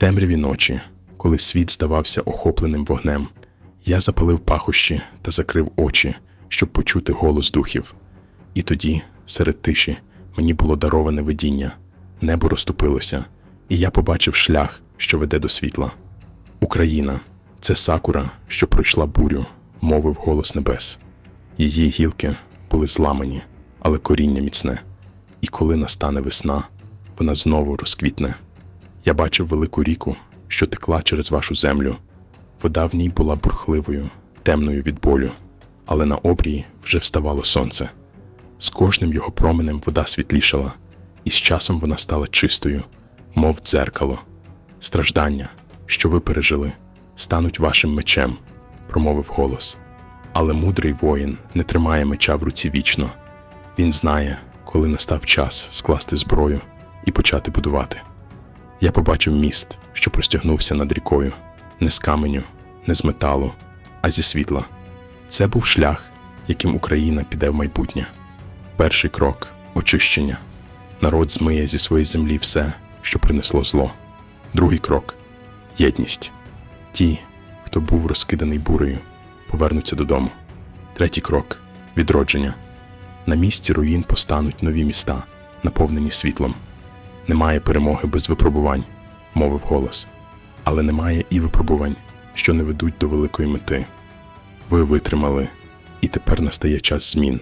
темряві ночі, коли світ здавався охопленим вогнем, я запалив пахощі та закрив очі, щоб почути голос духів. І тоді, серед тиші, мені було дароване видіння, небо розступилося, і я побачив шлях, що веде до світла. Україна це сакура, що пройшла бурю, мовив голос небес. Її гілки були зламані, але коріння міцне. І коли настане весна, вона знову розквітне. Я бачив велику ріку, що текла через вашу землю. Вода в ній була бурхливою, темною від болю, але на обрії вже вставало сонце. З кожним його променем вода світлішала, і з часом вона стала чистою, мов дзеркало. Страждання, що ви пережили, стануть вашим мечем, промовив голос. Але мудрий воїн не тримає меча в руці вічно. Він знає, коли настав час скласти зброю і почати будувати. Я побачив міст, що простягнувся над рікою, не з каменю, не з металу, а зі світла. Це був шлях, яким Україна піде в майбутнє. Перший крок очищення. Народ змиє зі своєї землі все, що принесло зло. Другий крок єдність. Ті, хто був розкиданий бурею, повернуться додому. Третій крок відродження. На місці руїн постануть нові міста, наповнені світлом. Немає перемоги без випробувань, мовив голос, але немає і випробувань, що не ведуть до великої мети. Ви витримали, і тепер настає час змін.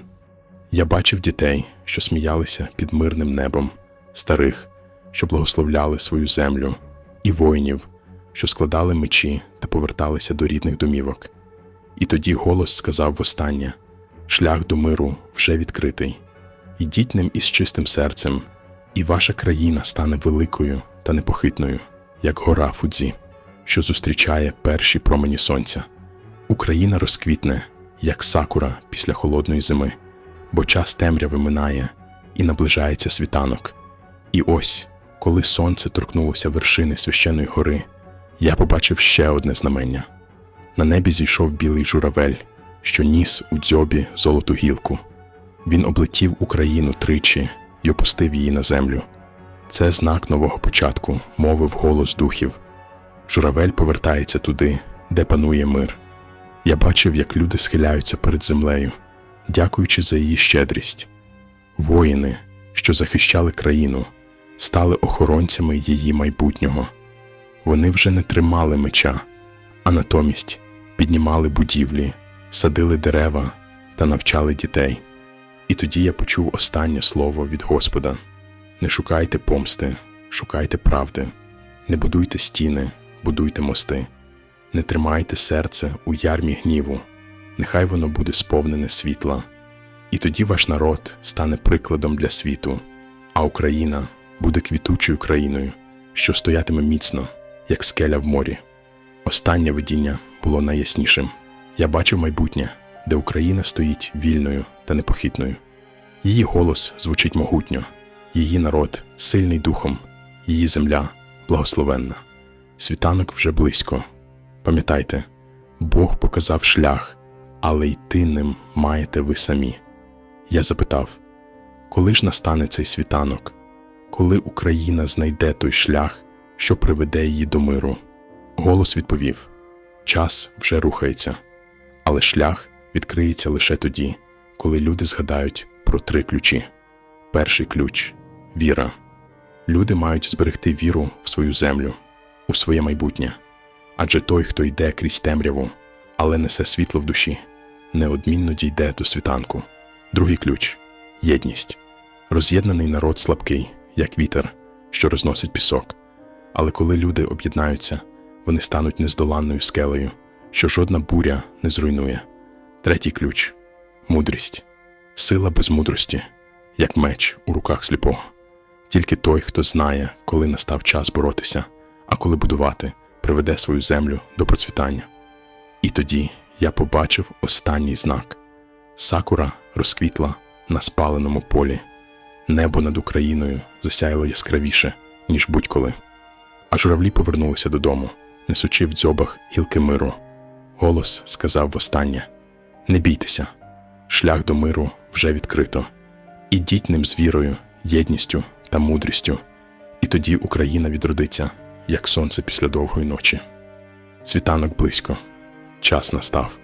Я бачив дітей, що сміялися під мирним небом, старих, що благословляли свою землю, і воїнів, що складали мечі та поверталися до рідних домівок. І тоді голос сказав востаннє: шлях до миру вже відкритий. Ідіть ним із чистим серцем, і ваша країна стане великою та непохитною, як гора Фудзі, що зустрічає перші промені сонця. Україна розквітне, як сакура після холодної зими, бо час темряви минає і наближається світанок. І ось, коли сонце торкнулося вершини священої гори, я побачив ще одне знамення. На небі зійшов білий журавель, що ніс у дзьобі золоту гілку. Він облетів Україну тричі й опустив її на землю. Це знак нового початку, мовив голос духів. Журавель повертається туди, де панує мир. Я бачив, як люди схиляються перед землею, дякуючи за її щедрість. Воїни, що захищали країну, стали охоронцями її майбутнього. Вони вже не тримали меча, а натомість піднімали будівлі, садили дерева та навчали дітей. І тоді я почув останнє слово від Господа: не шукайте помсти, шукайте правди, не будуйте стіни, будуйте мости, не тримайте серце у ярмі гніву, нехай воно буде сповнене світла. І тоді ваш народ стане прикладом для світу, а Україна буде квітучою країною, що стоятиме міцно, як скеля в морі. Останнє видіння було найяснішим. Я бачив майбутнє, де Україна стоїть вільною та непохитною. Її голос звучить могутньо, її народ сильний духом, її земля благословенна. Світанок вже близько. Пам'ятайте, Бог показав шлях, але йти ним маєте ви самі. Я запитав, коли ж настане цей світанок, коли Україна знайде той шлях, що приведе її до миру? Голос відповів: час вже рухається, але шлях відкриється лише тоді, коли люди згадають про три ключі. Перший ключ віра. Люди мають зберегти віру в свою землю, у своє майбутнє. Адже той, хто йде крізь темряву, але несе світло в душі, неодмінно дійде до світанку. Другий ключ єдність. Роз'єднаний народ слабкий, як вітер, що розносить пісок. Але коли люди об'єднаються, вони стануть нездоланною скелею, що жодна буря не зруйнує. Третій ключ мудрість. Сила без мудрості, як меч у руках сліпого. Тільки той, хто знає, коли настав час боротися, а коли будувати, приведе свою землю до процвітання. І тоді я побачив останній знак. Сакура розквітла на спаленому полі. Небо над Україною засяяло яскравіше, ніж будь-коли. А журавлі повернулися додому, несучи в дзьобах гілки миру. Голос сказав востаннє: Не бійтеся, шлях до миру вже відкрито. Ідіть ним з вірою, єдністю та мудрістю, і тоді Україна відродиться, як сонце після довгої ночі. Світанок близько, час настав.